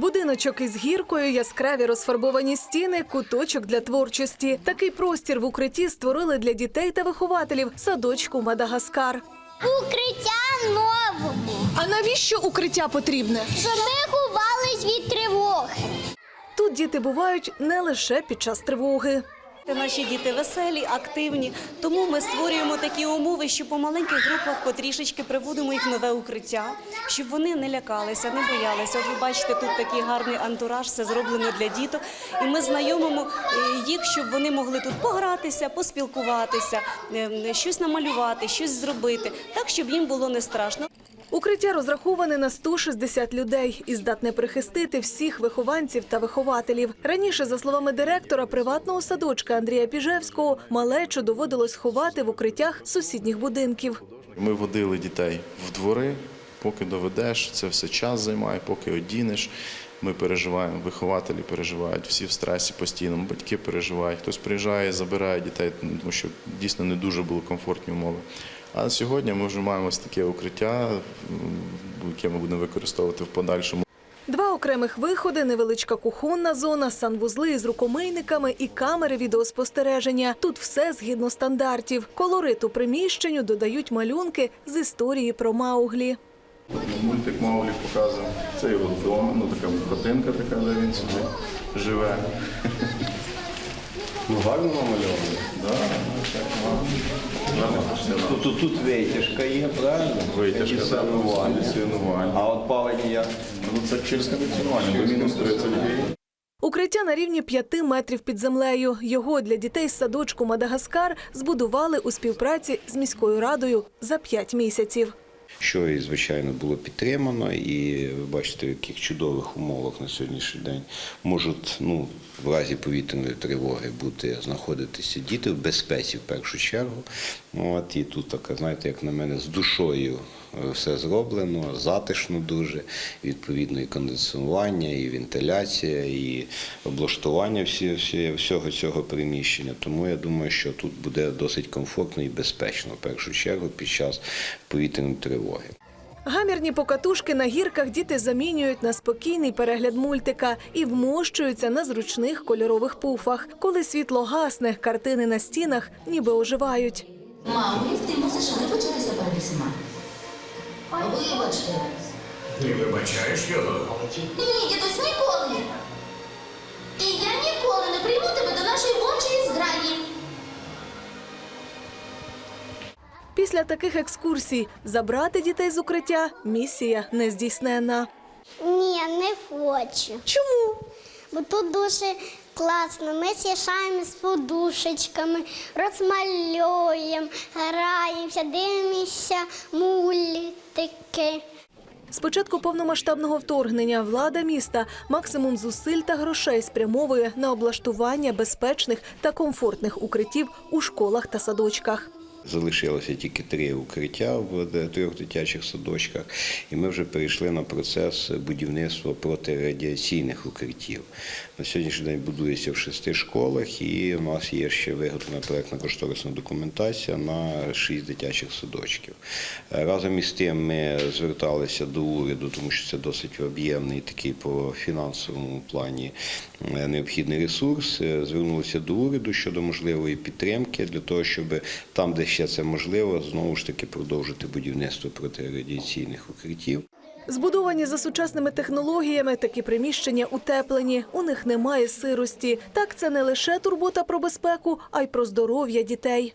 Будиночок із гіркою, яскраві розфарбовані стіни, куточок для творчості. Такий простір в укритті створили для дітей та вихователів садочку Мадагаскар. Укриття новому, А навіщо укриття потрібне? щоб ми ховались від тривоги. Тут діти бувають не лише під час тривоги. Наші діти веселі, активні, тому ми створюємо такі умови, що по маленьких групах потрішечки приводимо їх в нове укриття, щоб вони не лякалися, не боялися. От ви бачите, тут такий гарний антураж, все зроблено для діток. І ми знайомимо е, їх, щоб вони могли тут погратися, поспілкуватися, е, щось намалювати, щось зробити, так щоб їм було не страшно. Укриття розраховане на 160 людей і здатне прихистити всіх вихованців та вихователів. Раніше, за словами директора приватного садочка Андрія Піжевського, малечу доводилось ховати в укриттях сусідніх будинків. Ми водили дітей в двори, поки доведеш, це все час займає, поки одінеш. Ми переживаємо, вихователі переживають, всі в стресі постійно, батьки переживають. Хтось приїжджає, забирає дітей, тому що дійсно не дуже були комфортні умови. А сьогодні ми вже маємо ось таке укриття, яке ми будемо використовувати в подальшому. Два окремих виходи, невеличка кухонна зона, санвузли із рукомийниками і камери відеоспостереження. Тут все згідно стандартів. Колориту приміщенню додають малюнки з історії про Мауглі. Мультик Мауглі показує. Це його вдома, ну така хатинка така, де він собі живе. Ну, гарно намальовано. Да, ну, так, гарно. Гарно. Тобто тут витяжка є, правильно? Витяжка, Кондиціонування. А от палення як? Ну, це через кондиціонування, бо мінус 30 гривень. Укриття на рівні 5 метрів під землею. Його для дітей з садочку Мадагаскар збудували у співпраці з міською радою за 5 місяців. Що і звичайно було підтримано, і ви бачите, в яких чудових умовах на сьогоднішній день можуть ну в разі повітряної тривоги бути знаходитися діти в безпеці в першу чергу. От і тут така, знаєте, як на мене, з душою все зроблено, затишно дуже. Відповідно, і кондиціонування, і вентиляція, і облаштування всі, всі, всього цього приміщення. Тому я думаю, що тут буде досить комфортно і безпечно в першу чергу під час повітряної тривоги. Гамірні покатушки на гірках діти замінюють на спокійний перегляд мультика і вмощуються на зручних кольорових пуфах. Коли світло гасне, картини на стінах ніби оживають. Мамо, ти мусиш перед усіма. Вибачте. Ти вибачаєш його? Ні, дідусь, ніколи. І я ніколи не прийму тебе до нашої вовчої зграї. Після таких екскурсій забрати дітей з укриття місія нездійсненна. Ні, не хочу. Чому? Бо тут дуже класно. Ми з'їжджаємо з подушечками, розмальовуємо, граємося, дивимося мультики. З початку повномасштабного вторгнення влада міста максимум зусиль та грошей спрямовує на облаштування безпечних та комфортних укриттів у школах та садочках. Залишилося тільки три укриття в трьох дитячих садочках, і ми вже перейшли на процес будівництва протирадіаційних укриттів. На сьогоднішній день будується в шести школах, і у нас є ще виготовлена проектна кошторисна документація на шість дитячих садочків. Разом із тим ми зверталися до уряду, тому що це досить об'ємний такий по фінансовому плані е, необхідний ресурс. Е, Звернулися до уряду щодо можливої підтримки для того, щоб там, де ще це можливо, знову ж таки продовжити будівництво протирадіаційних укриттів. Збудовані за сучасними технологіями, такі приміщення утеплені. У них немає сирості. Так це не лише турбота про безпеку, а й про здоров'я дітей.